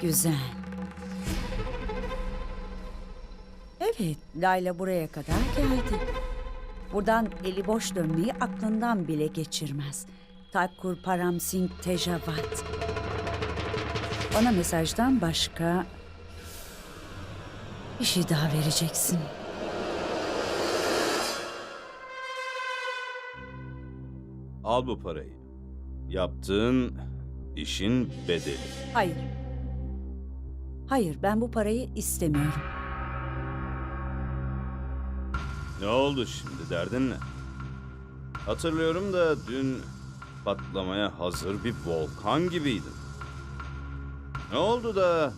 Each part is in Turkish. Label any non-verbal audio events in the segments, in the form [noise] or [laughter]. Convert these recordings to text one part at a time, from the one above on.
Güzel. Evet, Layla buraya kadar geldi. Buradan eli boş dönmeyi aklından bile geçirmez. Thakur Param Singh Tejavat. Bana mesajdan başka bir şey daha vereceksin. Al bu parayı. Yaptığın işin bedeli. Hayır. Hayır, ben bu parayı istemiyorum. Ne oldu şimdi derdin ne? Hatırlıyorum da dün patlamaya hazır bir volkan gibiydin. Ne oldu da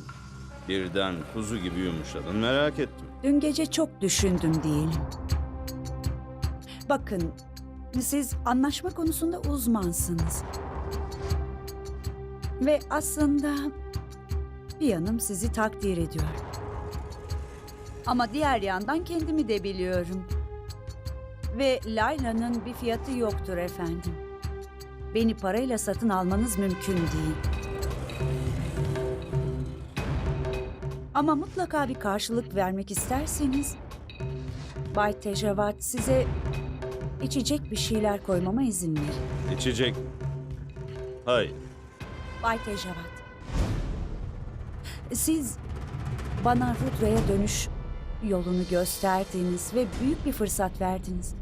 birden kuzu gibi yumuşadın merak ettim. Dün gece çok düşündüm diyelim. Bakın, siz anlaşma konusunda uzmansınız. Ve aslında bir yanım sizi takdir ediyor. Ama diğer yandan kendimi de biliyorum. Ve Layla'nın bir fiyatı yoktur efendim. Beni parayla satın almanız mümkün değil. Ama mutlaka bir karşılık vermek isterseniz Bay Tejavat size içecek bir şeyler koymama izin verin. İçecek. Hayır. Bay Tejavat. Siz bana Rudra'ya dönüş yolunu gösterdiniz ve büyük bir fırsat verdiniz.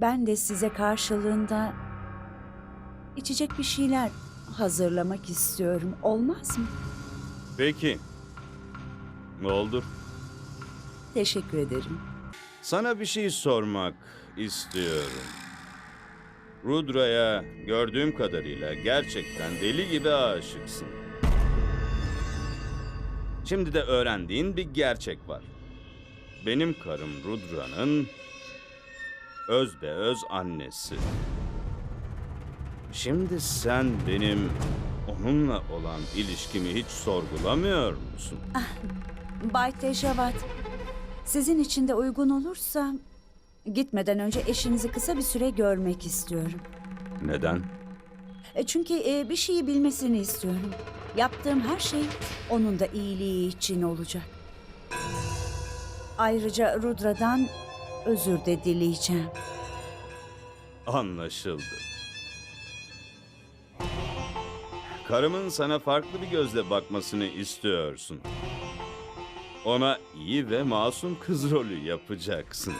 Ben de size karşılığında içecek bir şeyler hazırlamak istiyorum. Olmaz mı? Peki. Ne oldu? Teşekkür ederim. Sana bir şey sormak istiyorum. Rudra'ya gördüğüm kadarıyla gerçekten deli gibi aşıksın. Şimdi de öğrendiğin bir gerçek var. Benim karım Rudra'nın öz be öz annesi. Şimdi sen benim onunla olan ilişkimi hiç sorgulamıyor musun? Bay Tejavat, sizin için de uygun olursa gitmeden önce eşinizi kısa bir süre görmek istiyorum. Neden? E, Çünkü e, bir şeyi bilmesini istiyorum. Yaptığım her şey onun da iyiliği için olacak. Ayrıca Rudra'dan özür de dileyeceğim. Anlaşıldı. Karımın sana farklı bir gözle bakmasını istiyorsun. Ona iyi ve masum kız rolü yapacaksın.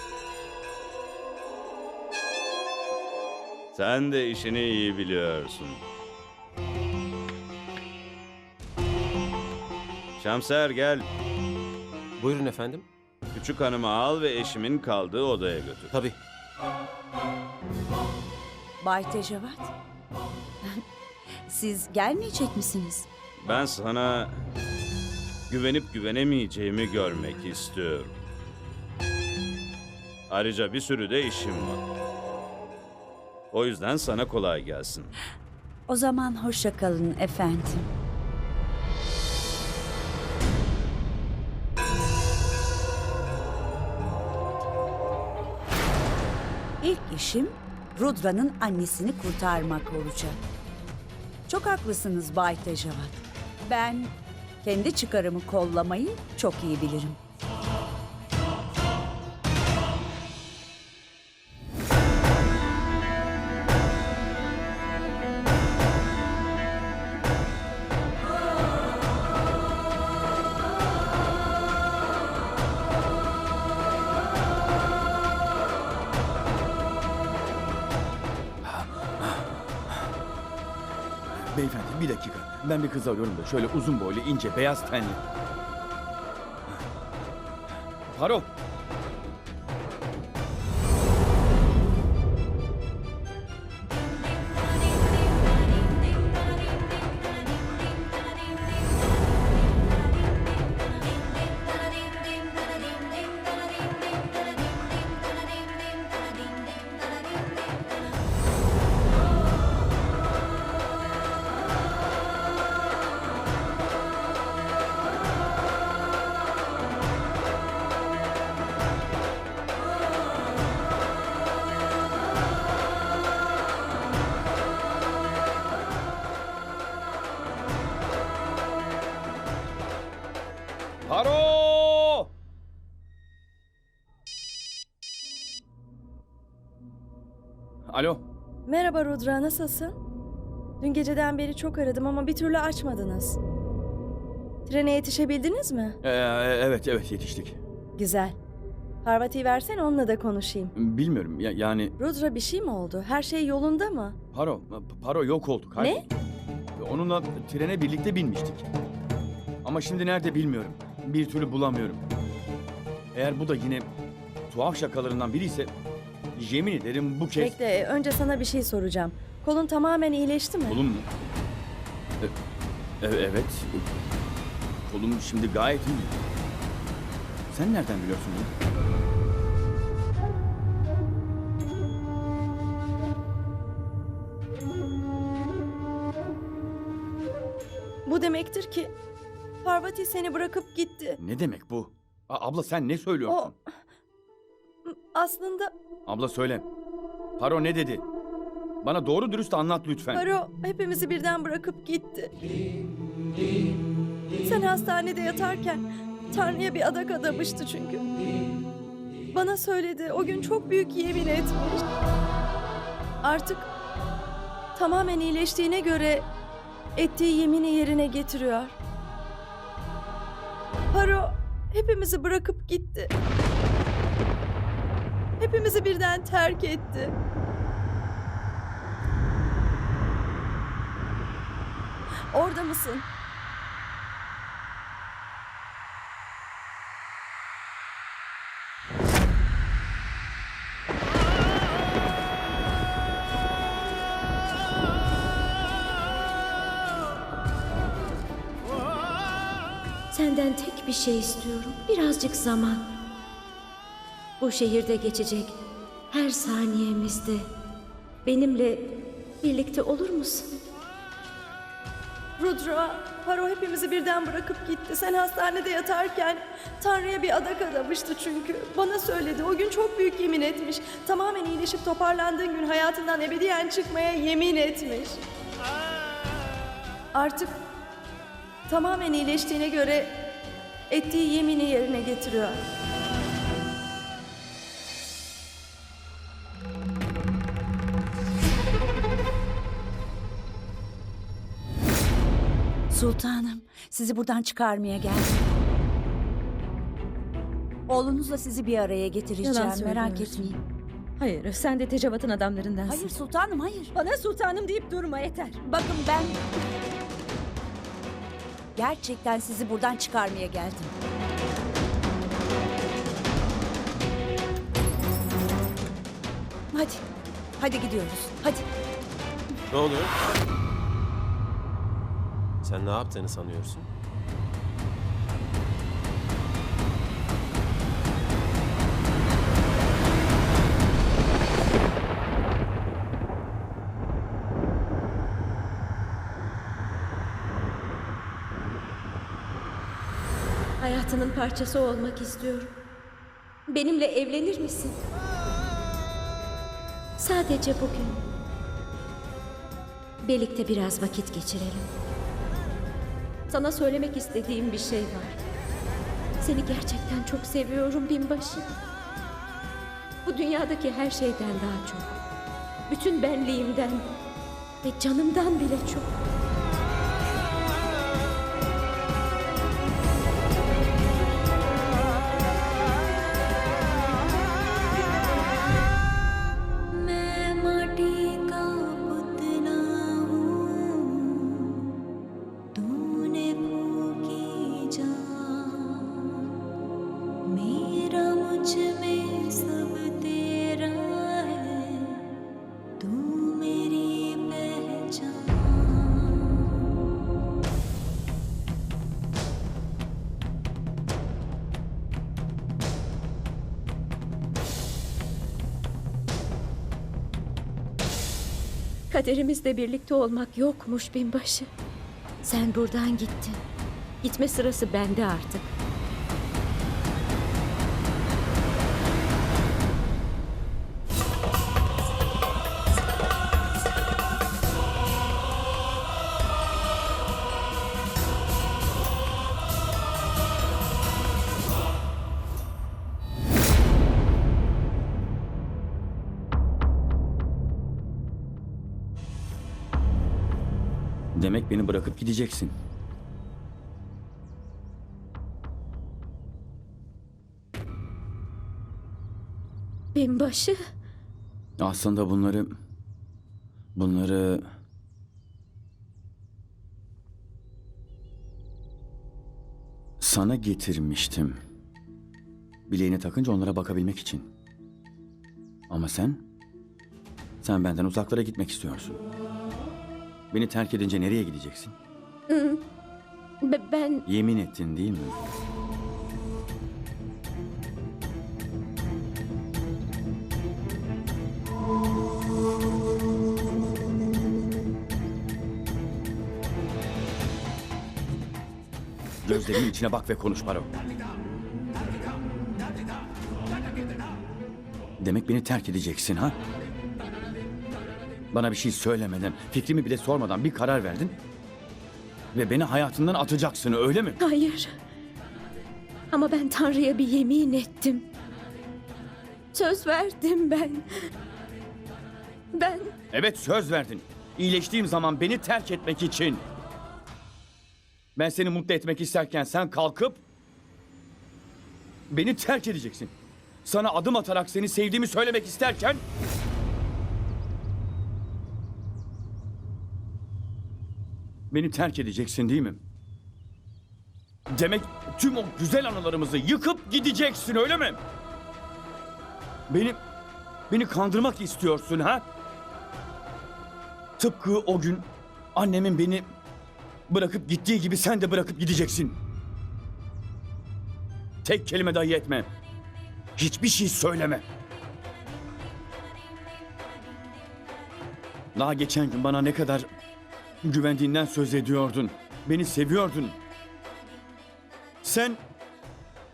Sen de işini iyi biliyorsun. Şamser gel. Buyurun efendim. Küçük hanımı al ve eşimin kaldığı odaya götür. Tabii. Bay Tejavat, siz gelmeyecek misiniz? Ben sana güvenip güvenemeyeceğimi görmek istiyorum. Ayrıca bir sürü de işim var. O yüzden sana kolay gelsin. O zaman hoşça kalın efendim. İlk işim Rudra'nın annesini kurtarmak olacak. Çok haklısınız Bay Tejavat. Ben kendi çıkarımı kollamayı çok iyi bilirim. Kız arıyorum da şöyle uzun boylu, ince, beyaz tenli. Paro. Merhaba Rudra, nasılsın? Dün geceden beri çok aradım ama bir türlü açmadınız. Trene yetişebildiniz mi? Ee, evet evet yetiştik. Güzel. Parvati'yi versen onunla da konuşayım. Bilmiyorum ya, yani Rudra bir şey mi oldu? Her şey yolunda mı? Paro, Paro yok oldu. kayboldu. Onunla trene birlikte binmiştik. Ama şimdi nerede bilmiyorum. Bir türlü bulamıyorum. Eğer bu da yine tuhaf şakalarından biri ise yemin ederim bu kez... Bekle, önce sana bir şey soracağım. Kolun tamamen iyileşti mi? Kolum mu? E- e- evet. Kolum şimdi gayet iyi. Sen nereden biliyorsun bunu? Bu demektir ki Parvati seni bırakıp gitti. Ne demek bu? A- abla sen ne söylüyorsun? O aslında Abla söyle. Paro ne dedi? Bana doğru dürüst anlat lütfen. Paro hepimizi birden bırakıp gitti. Sen hastanede yatarken Tanrı'ya bir adak adamıştı çünkü. Bana söyledi. O gün çok büyük yemin etmiş. Artık tamamen iyileştiğine göre ettiği yemini yerine getiriyor. Paro hepimizi bırakıp gitti. Hepimizi birden terk etti. Orada mısın? Senden tek bir şey istiyorum. Birazcık zaman. Bu şehirde geçecek her saniyemizde benimle birlikte olur musun? Rudra, Paro hepimizi birden bırakıp gitti. Sen hastanede yatarken Tanrı'ya bir adak adamıştı çünkü. Bana söyledi. O gün çok büyük yemin etmiş. Tamamen iyileşip toparlandığın gün hayatından ebediyen çıkmaya yemin etmiş. Artık tamamen iyileştiğine göre ettiği yemini yerine getiriyor. Sultanım, sizi buradan çıkarmaya geldim. Oğlunuzla sizi bir araya getireceğim, Yalan merak söylüyorsun. etmeyin. Hayır, sen de Tecavat'ın adamlarındansın. Hayır sultanım, hayır. Bana sultanım deyip durma yeter. Bakın ben... Gerçekten sizi buradan çıkarmaya geldim. Hadi, hadi gidiyoruz, hadi. Ne oluyor? Sen ne yaptığını sanıyorsun? Hayatının parçası olmak istiyorum. Benimle evlenir misin? Sadece bugün. Birlikte biraz vakit geçirelim. Sana söylemek istediğim bir şey var. Seni gerçekten çok seviyorum binbaşı. Bu dünyadaki her şeyden daha çok. Bütün benliğimden ve canımdan bile çok. Kaderimizde birlikte olmak yokmuş binbaşı. Sen buradan gittin. Gitme sırası bende artık. Demek beni bırakıp gideceksin. Binbaşı. Aslında bunları... Bunları... Sana getirmiştim. Bileğine takınca onlara bakabilmek için. Ama sen... Sen benden uzaklara gitmek istiyorsun. Beni terk edince nereye gideceksin? Be- ben Yemin ettin değil mi? Gözlerimin içine bak ve konuş Paro. Demek beni terk edeceksin ha? Bana bir şey söylemeden, fikrimi bile sormadan bir karar verdin. Ve beni hayatından atacaksın öyle mi? hayır. Ama ben Tanrı'ya bir yemin ettim. Söz verdim ben. Ben Evet söz verdin. İyileştiğim zaman beni terk etmek için. Ben seni mutlu etmek isterken sen kalkıp beni terk edeceksin. Sana adım atarak seni sevdiğimi söylemek isterken beni terk edeceksin değil mi? Demek tüm o güzel anılarımızı yıkıp gideceksin öyle mi? Beni beni kandırmak istiyorsun ha? Tıpkı o gün annemin beni bırakıp gittiği gibi sen de bırakıp gideceksin. Tek kelime dahi etme. Hiçbir şey söyleme. Daha geçen gün bana ne kadar güvendiğinden söz ediyordun. Beni seviyordun. Sen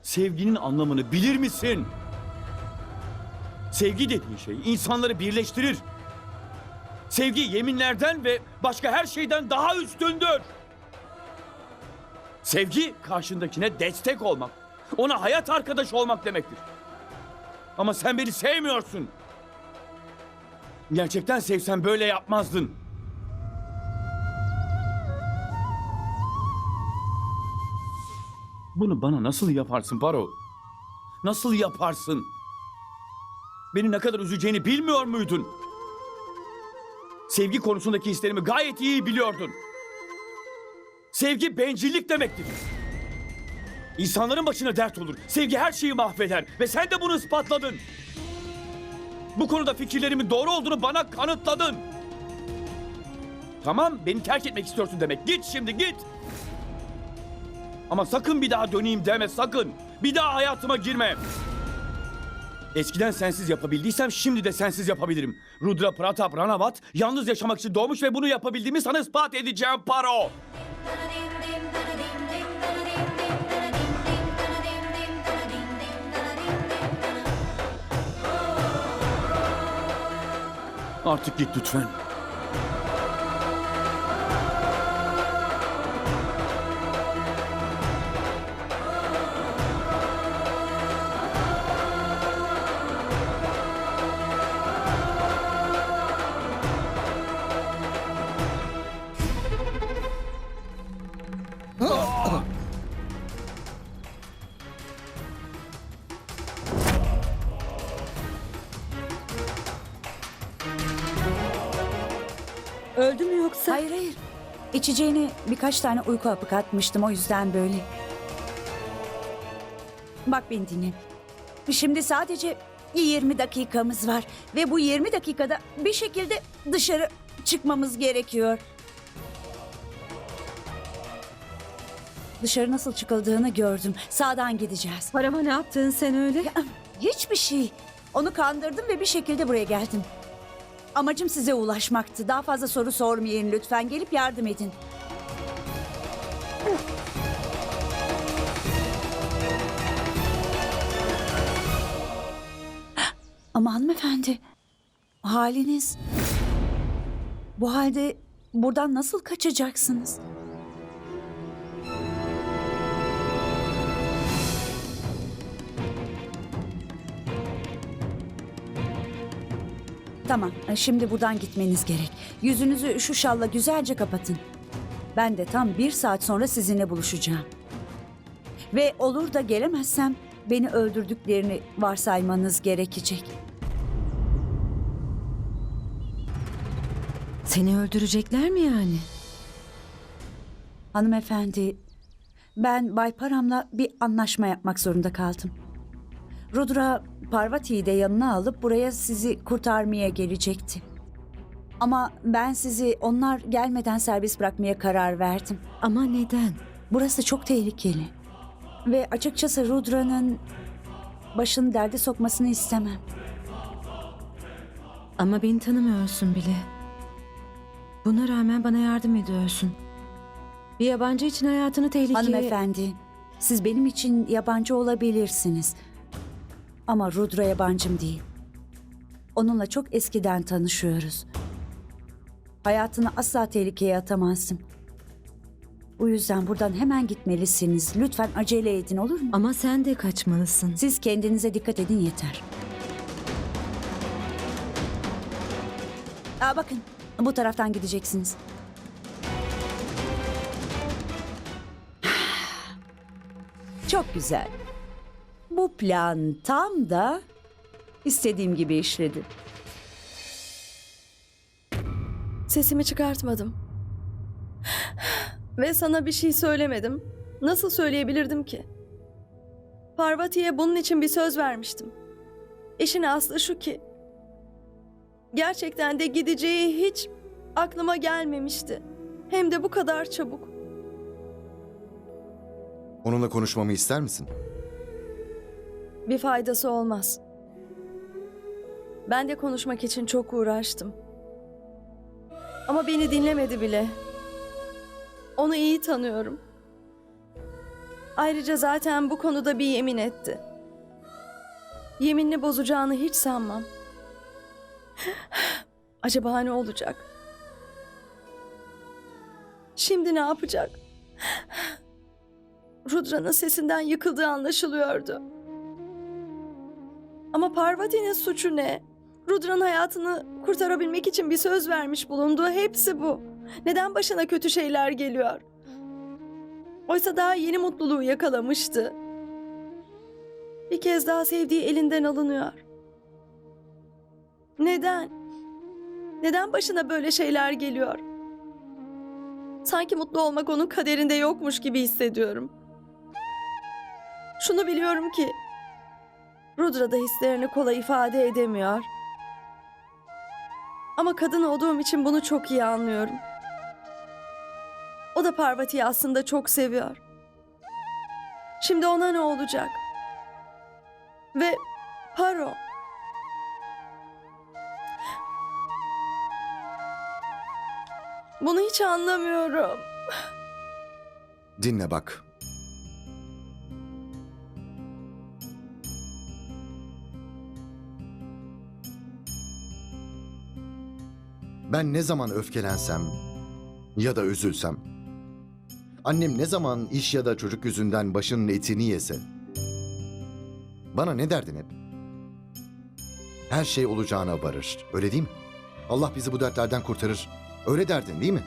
sevginin anlamını bilir misin? Sevgi dediğin şey insanları birleştirir. Sevgi yeminlerden ve başka her şeyden daha üstündür. Sevgi karşındakine destek olmak, ona hayat arkadaşı olmak demektir. Ama sen beni sevmiyorsun. Gerçekten sevsen böyle yapmazdın. Bunu bana nasıl yaparsın Baro? Nasıl yaparsın? Beni ne kadar üzeceğini bilmiyor muydun? Sevgi konusundaki hislerimi gayet iyi biliyordun. Sevgi bencillik demektir. İnsanların başına dert olur. Sevgi her şeyi mahveder ve sen de bunu ispatladın. Bu konuda fikirlerimin doğru olduğunu bana kanıtladın. Tamam, beni terk etmek istiyorsun demek. Git şimdi git. Ama sakın bir daha döneyim deme sakın. Bir daha hayatıma girme. Eskiden sensiz yapabildiysem şimdi de sensiz yapabilirim. Rudra Pratap Ranavat yalnız yaşamak için doğmuş ve bunu yapabildiğimi sana ispat edeceğim Paro. Artık git lütfen. Birkaç tane uyku hapı katmıştım o yüzden böyle. Bak beni dinle. Şimdi sadece 20 dakikamız var ve bu 20 dakikada bir şekilde dışarı çıkmamız gerekiyor. Dışarı nasıl çıkıldığını gördüm. Sağdan gideceğiz. Parama ne yaptın sen öyle? Ya, hiçbir şey. Onu kandırdım ve bir şekilde buraya geldim. Amacım size ulaşmaktı. Daha fazla soru sormayın lütfen. Gelip yardım edin. Ama hanımefendi, haliniz... Bu halde buradan nasıl kaçacaksınız? Tamam, şimdi buradan gitmeniz gerek. Yüzünüzü şu şalla güzelce kapatın. Ben de tam bir saat sonra sizinle buluşacağım. Ve olur da gelemezsem beni öldürdüklerini varsaymanız gerekecek. Seni öldürecekler mi yani? Hanımefendi, ben Bay Param'la bir anlaşma yapmak zorunda kaldım. Rudra Parvati'yi de yanına alıp buraya sizi kurtarmaya gelecekti. Ama ben sizi onlar gelmeden serbest bırakmaya karar verdim. Ama neden? Burası çok tehlikeli. Ve açıkçası Rudra'nın başını derde sokmasını istemem. Ama beni tanımıyorsun bile. Buna rağmen bana yardım ediyorsun. Bir yabancı için hayatını tehlikeye... Hanımefendi, siz benim için yabancı olabilirsiniz. Ama Rudra yabancım değil. Onunla çok eskiden tanışıyoruz. Hayatını asla tehlikeye atamazdım. Bu yüzden buradan hemen gitmelisiniz. Lütfen acele edin olur mu? Ama sen de kaçmalısın. Siz kendinize dikkat edin yeter. Aa, bakın, bu taraftan gideceksiniz. [sighs] Çok güzel. Bu plan tam da istediğim gibi işledi. Sesimi çıkartmadım. Ve sana bir şey söylemedim. Nasıl söyleyebilirdim ki? Parvati'ye bunun için bir söz vermiştim. İşin aslı şu ki... Gerçekten de gideceği hiç aklıma gelmemişti. Hem de bu kadar çabuk. Onunla konuşmamı ister misin? Bir faydası olmaz. Ben de konuşmak için çok uğraştım. Ama beni dinlemedi bile. Onu iyi tanıyorum. Ayrıca zaten bu konuda bir yemin etti. Yeminini bozacağını hiç sanmam. [sighs] Acaba ne olacak? Şimdi ne yapacak? [sighs] Rudra'nın sesinden yıkıldığı anlaşılıyordu. Ama Parvati'nin suçu ne? Rudra'nın hayatını kurtarabilmek için bir söz vermiş bulunduğu hepsi bu. Neden başına kötü şeyler geliyor? Oysa daha yeni mutluluğu yakalamıştı. Bir kez daha sevdiği elinden alınıyor. Neden? Neden başına böyle şeyler geliyor? Sanki mutlu olmak onun kaderinde yokmuş gibi hissediyorum. Şunu biliyorum ki Rudra da hislerini kolay ifade edemiyor. Ama kadın olduğum için bunu çok iyi anlıyorum. O da Parvati'yi aslında çok seviyor. Şimdi ona ne olacak? Ve Paro. Bunu hiç anlamıyorum. Dinle bak. Ben ne zaman öfkelensem ya da üzülsem, annem ne zaman iş ya da çocuk yüzünden başının etini yese, bana ne derdin hep? Her şey olacağına varır, öyle değil mi? Allah bizi bu dertlerden kurtarır. Öyle derdin değil mi?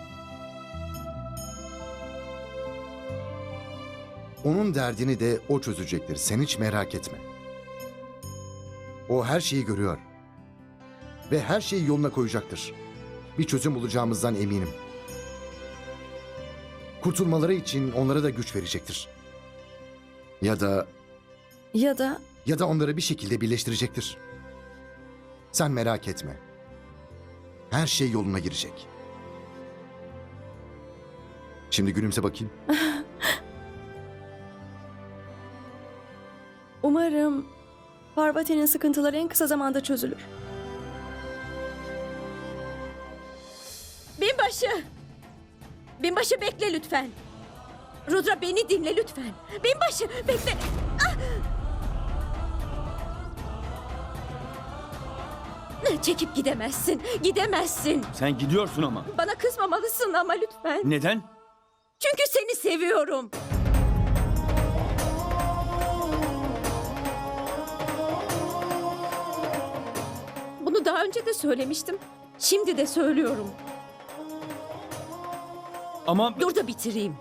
Onun derdini de o çözecektir. Sen hiç merak etme. O her şeyi görüyor. Ve her şeyi yoluna koyacaktır. Bir çözüm bulacağımızdan eminim. Kurtulmaları için onlara da güç verecektir. Ya da Ya da ya da onları bir şekilde birleştirecektir. Sen merak etme. Her şey yoluna girecek. Şimdi gülümse bakayım. [laughs] umarım Parvati'nin sıkıntıları en kısa zamanda çözülür. Binbaşı! Binbaşı bekle lütfen. Rudra beni dinle lütfen. Binbaşı bekle. Ah! Çekip gidemezsin. Gidemezsin. Sen gidiyorsun ama. Bana kızmamalısın ama lütfen. Neden? Çünkü seni seviyorum. Bunu daha önce de söylemiştim. Şimdi de söylüyorum. Ama Dur da bitireyim.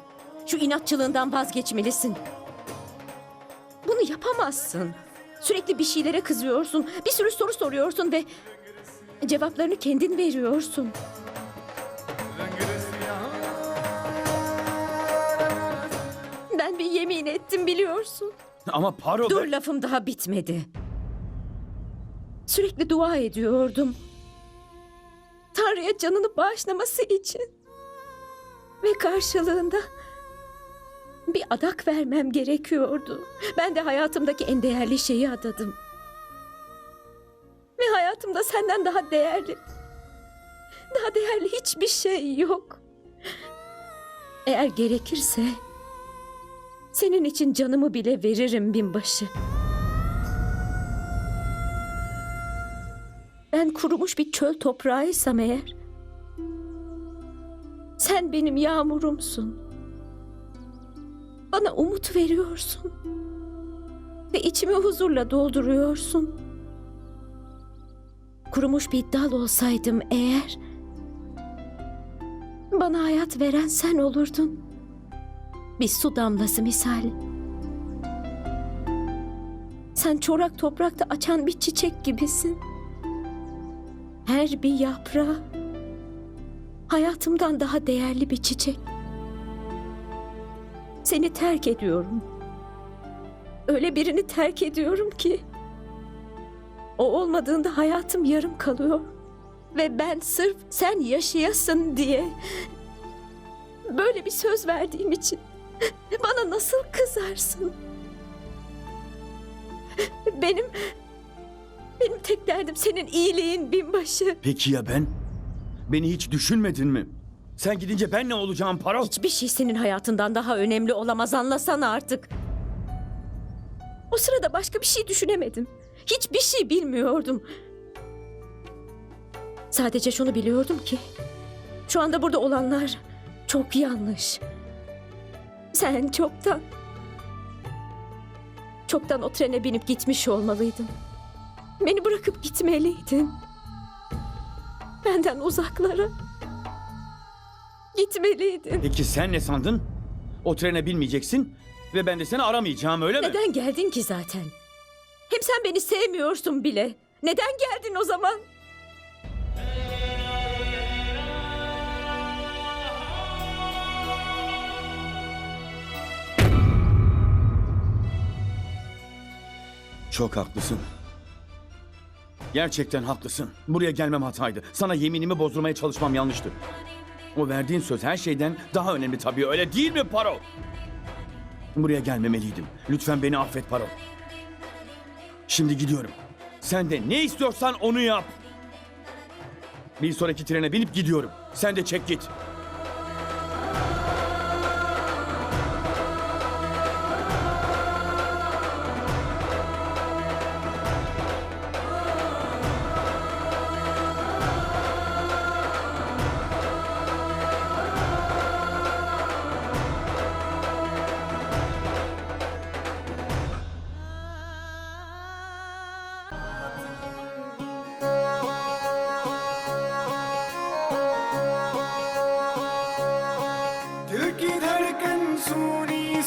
Şu inatçılığından vazgeçmelisin. Bunu yapamazsın. Sürekli bir şeylere kızıyorsun. Bir sürü soru soruyorsun ve cevaplarını kendin veriyorsun. Ben bir yemin ettim biliyorsun. ama Paro Dur lafım daha bitmedi. Sürekli dua ediyordum. Tanrı'ya canını bağışlaması için. Ve karşılığında bir adak vermem gerekiyordu. Ben de hayatımdaki en değerli şeyi adadım. Ve hayatımda senden daha değerli, daha değerli hiçbir şey yok. Eğer gerekirse senin için canımı bile veririm binbaşı. Ben kurumuş bir çöl toprağıysam eğer, sen benim yağmurumsun. Bana umut veriyorsun. Ve içimi huzurla dolduruyorsun. Kurumuş bir dal olsaydım eğer, bana hayat veren sen olurdun. Bir su damlası misal. Sen çorak toprakta açan bir çiçek gibisin. Her bir yaprağı hayatımdan daha değerli bir çiçek. Seni terk ediyorum. Öyle birini terk ediyorum ki o olmadığında hayatım yarım kalıyor. Ve ben sırf sen yaşayasın diye böyle bir söz verdiğim için bana nasıl kızarsın? Benim benim tek derdim senin iyiliğin binbaşı. Peki ya ben? Beni hiç düşünmedin mi? Sen gidince ben ne olacağım Paro? Hiçbir şey senin hayatından daha önemli olamaz anlasana artık. O sırada başka bir şey düşünemedim. Hiçbir şey bilmiyordum. Sadece şunu biliyordum ki şu anda burada olanlar çok yanlış. Sen çoktan çoktan o trene binip gitmiş olmalıydın. Beni bırakıp gitmeliydin. Benden uzaklara gitmeliydin. Peki sen ne sandın? O trene binmeyeceksin ve ben de seni aramayacağım öyle mi? Neden geldin ki zaten? Hem sen beni sevmiyorsun bile. Neden geldin o zaman? Çok haklısın. Gerçekten haklısın. Buraya gelmem hataydı. Sana yeminimi bozdurmaya çalışmam yanlıştı. O verdiğin söz her şeyden daha önemli tabii öyle değil mi Paro? Buraya gelmemeliydim. Lütfen beni affet Paro. Şimdi gidiyorum. Sen de ne istiyorsan onu yap. Bir sonraki trene binip gidiyorum. Sen de çek git.